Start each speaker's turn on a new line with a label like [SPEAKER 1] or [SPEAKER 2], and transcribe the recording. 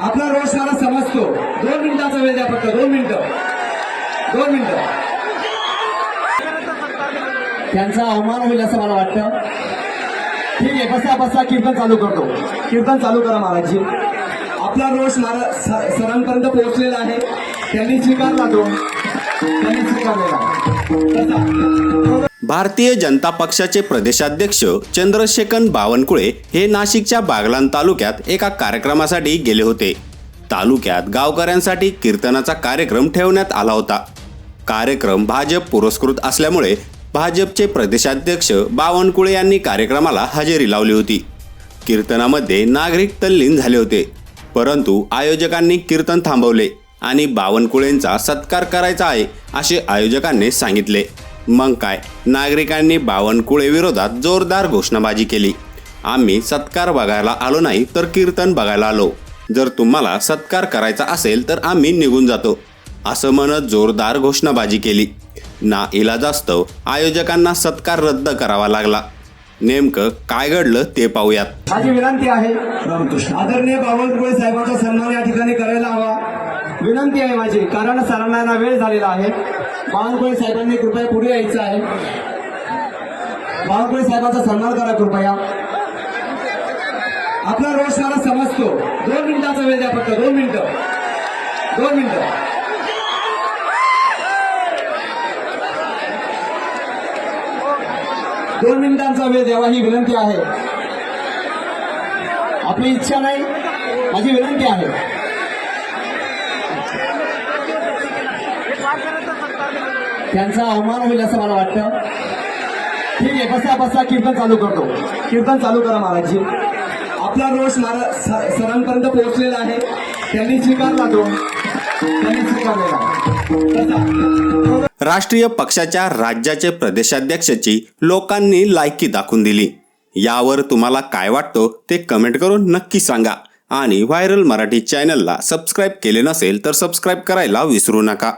[SPEAKER 1] आपला रोष मला समजतो. दोन मिनिटाचा वेळ द्या फक्त दोन मिनिटं. दोन मिनिटं. त्यांचा अवमान होईल असं मला वाटतं. ठीक आहे बसा बसा कीर्तन चालू करतो. कीर्तन चालू करा महाराजजी. आपला रोष महाराज सरांपर्यंत पोहोचलेला आहे. त्यांनी स्वीकारला तो. त्यांनी स्वीकारलेला.
[SPEAKER 2] भारतीय जनता पक्षाचे प्रदेशाध्यक्ष चंद्रशेखर बावनकुळे हे नाशिकच्या बागलान तालुक्यात एका कार्यक्रमासाठी गेले होते. तालुक्यात गावकऱ्यांसाठी कीर्तनाचा कार्यक्रम ठेवण्यात आला होता. कार्यक्रम भाजप पुरस्कृत असल्यामुळे भाजपचे प्रदेशाध्यक्ष बावनकुळे यांनी कार्यक्रमाला हजेरी लावली होती. कीर्तनामध्ये नागरिक तल्लीन झाले होते परंतु आयोजकांनी कीर्तन थांबवले आणि बावनकुळेंचा सत्कार करायचा आहे असे आयोजकांनी सांगितले. मग काय? नागरिकांनी बावनकुळे विरोधात जोरदार घोषणाबाजी केली. आम्ही सत्कार बघायला आलो नाही तर कीर्तन बघायला आलो. जर तुम्हाला सत्कार करायचा असेल तर आम्ही निघून जातो. असं म्हणत जोरदार घोषणाबाजी केली. ना इलाजास्तव आयोजकांना सत्कार रद्द करावा लागला. नेमकं काय घडलं ते पाहूयात.
[SPEAKER 1] माझी विनंती आहे रामकृष्ण. आदरणीय बावनकुळे साहेबांचा सन्मान या ठिकाणी करायला विनंती आहे माझी कारण सरांना वेळ झालेला आहे. बावनकुळे साहेबांनी कृपया पुढे यायचं आहे. बावनकुळे साहेबांचा सन्मान करा कृपया. आपला रोष मला समजतो. दोन मिनिटाचा वेळ द्या फक्त दोन मिनिटं. दोन मिनिटं. दोन मिनिटांचा वेळ द्यावा ही विनंती आहे. आपली इच्छा नाही माझी विनंती आहे. त्यांचा अवमान होईल असं मला वाटतं. ठीक आहे बसा बसा कीर्तन चालू करतो. कीर्तन चालू करा महाराजजी. आपला रोष महाराज सरांपर्यंत पोहोचलेला आहे. त्यांनी स्वीकारला तो. त्यांनी स्वीकारलेला.
[SPEAKER 2] राष्ट्रीय पक्षाच्या राज्याचे प्रदेशाध्यक्षाची लोकांनी लायकी दाखवून दिली. यावर तुम्हाला काय वाटतं ते कमेंट करून नक्की सांगा. आणि व्हायरल मराठी चॅनलला सबस्क्राईब केले नसेल तर सबस्क्राईब करायला विसरू नका.